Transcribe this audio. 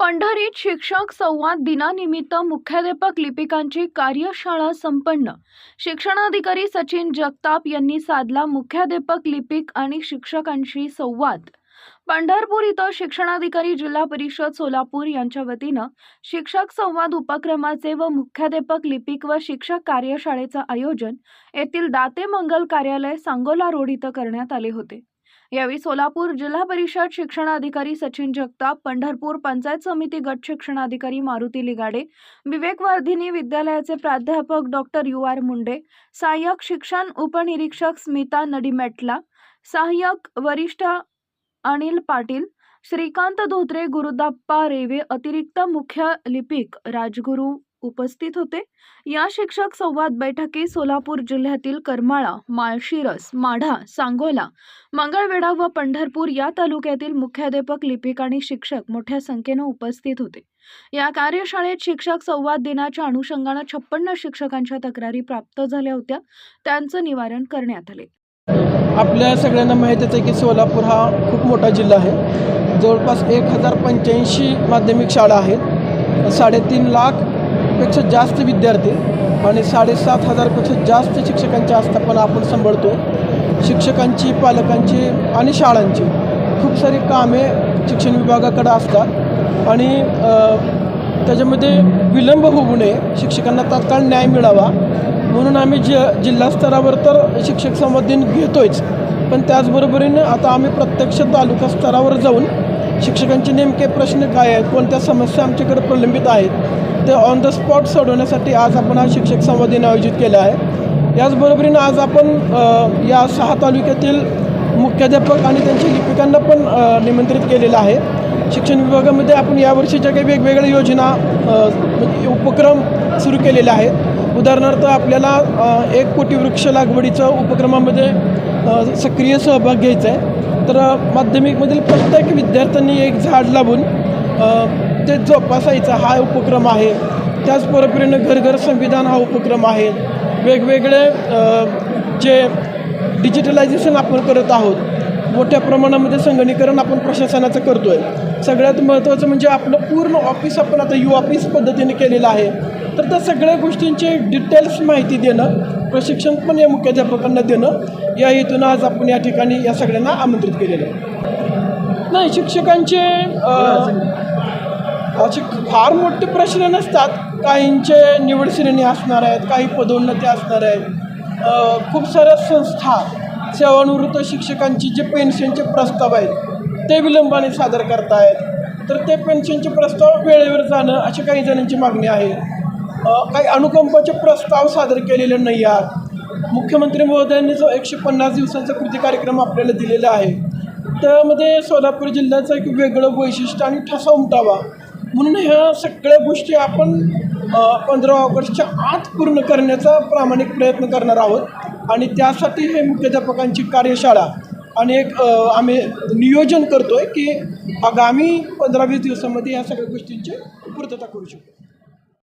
पंढरीत शिक्षक संवाद दिनानिमित्त मुख्याध्यापक लिपिकांची कार्यशाळा संपन्न. शिक्षणाधिकारी सचिन जगताप यांनी साधला मुख्याध्यापक लिपिक आणि शिक्षकांशी संवाद. पंढरपूर इथं शिक्षणाधिकारी जिल्हा परिषद सोलापूर यांच्या वतीनं शिक्षक संवाद उपक्रमाचे व मुख्याध्यापक लिपिक व शिक्षक कार्यशाळेचं आयोजन येथील दाते मंगल कार्यालय सांगोला रोड इथं करण्यात आले होते. यावेळी सोलापूर जिल्हा परिषद शिक्षणाधिकारी सचिन जगताप पंढरपूर पंचायत समिती गट शिक्षणाधिकारी मारुती लिगाडे विवेकवर्धिनी विद्यालयाचे प्राध्यापक डॉक्टर यू आर मुंडे सहाय्यक शिक्षण उपनिरीक्षक स्मिता नडीमेटला सहाय्यक वरिष्ठ अनिल पाटील श्रीकांत धोत्रे गुरुदाप्पा रेवे अतिरिक्त मुख्य लिपिक राजगुरू उपस्थित होते. या शिक्षक संवाद बैठकीत सोलापूर जिल्ह्यातील करमाळा माळशिरस माढा सांगोला मंगळवेढा व पंढरपूर या तालुक्यातील मुख्याध्यापक लिपिक आणि शिक्षक मोठ्या संख्येनं उपस्थित होते. या कार्यशाळेत शिक्षक संवाद दिनाच्या अनुषंगानं छप्पन्न शिक्षकांच्या तक्रारी प्राप्त झाल्या होत्या. त्यांचं निवारण करण्यात आले. आपल्या सगळ्यांना माहितीच आहे की सोलापूर हा खूप मोठा जिल्हा आहे. जवळपास एक हजार पंच्याऐंशी माध्यमिक शाळा आहेत. साडेतीन लाख हजारपेक्षा जास्त विद्यार्थी आणि साडेसात हजारपेक्षा जास्त शिक्षकांची आस्थापना आपण सांभाळतो शिक्षकांची पालकांची आणि शाळांची खूप सारी कामे शिक्षण विभागाकडं असतात. आणि त्याच्यामध्ये विलंब होऊ नये शिक्षकांना तात्काळ न्याय मिळावा. म्हणून आम्ही ज जिल्हा स्तरावर तर शिक्षक संवाद दिन घेतोयच. पण त्याचबरोबरीनं आता आम्ही प्रत्यक्ष तालुका स्तरावर जाऊन शिक्षकांचे नेमके प्रश्न काय आहेत कोणत्या समस्या आमच्याकडे प्रलंबित आहेत ते ऑन द स्पॉट सोडवण्यासाठी आज आपण हा शिक्षक संवाद दिन आयोजित केला आहे. याचबरोबरीनं आज आपण या सहा तालुक्यातील मुख्याध्यापक आणि त्यांच्या लिपिकांना पण निमंत्रित केलेलं आहे. शिक्षण विभागामध्ये आपण यावर्षी ज्या काही वेगवेगळ्या योजना म्हणजे उपक्रम सुरू केलेले आहेत. उदाहरणार्थ आपल्याला एक कोटी वृक्ष लागवडीच्या उपक्रमामध्ये सक्रिय सहभाग घ्यायचा आहे तर माध्यमिकमधील प्रत्येक विद्यार्थ्यांनी एक झाड लावून ते जोपासायचा हा उपक्रम आहे. त्याच पद्धतीनं घर घर संविधान हा उपक्रम आहे. वेगवेगळे जे डिजिटलायझेशन आपण करत आहोत मोठ्या प्रमाणामध्ये संगणीकरण आपण प्रशासनाचं करतो आहे सगळ्यात महत्त्वाचं म्हणजे आपलं पूर्ण ऑफिस आपण आता यू ऑफिस पद्धतीने केलेलं आहे. तर त्या सगळ्या गोष्टींची डिटेल्स माहिती देणं प्रशिक्षण पण या मुख्याध्यापकांना देणं या हेतून आज आपण या ठिकाणी या सगळ्यांना आमंत्रित केलेलं आहे. नाही शिक्षकांचे असे फार मोठे प्रश्न नसतात. काहींचे निवड श्रेणी असणार आहेत काही पदोन्नती असणार आहेत. खूप साऱ्या संस्था सेवानिवृत्त शिक्षकांची जे पेन्शनचे प्रस्ताव आहेत ते विलंबाने सादर करतायत. तर ते पेन्शनचे प्रस्ताव वेळेवर जाणं अशा काही जणांची मागणी आहे. काही अनुकंपाचे प्रस्ताव सादर केलेले नाही आहेत. मुख्यमंत्री महोदयांनी जो एकशे पन्नास दिवसांचा कृती कार्यक्रम आपल्याला दिलेला आहे त्यामध्ये सोलापूर जिल्ह्याचं एक वेगळं वैशिष्ट्य आणि ठसा उमटावा. म्हणून ह्या सगळ्या गोष्टी आपण पंधरा ऑगस्टच्या आत पूर्ण करण्याचा प्रामाणिक प्रयत्न करणार आहोत. आणि त्यासाठी हे मुख्याध्यापकांची कार्यशाळा आणि एक आम्ही नियोजन करतो आहे की आगामी पंधरा वीस दिवसामध्ये या सगळ्या गोष्टींची पूर्तता करू शकतो.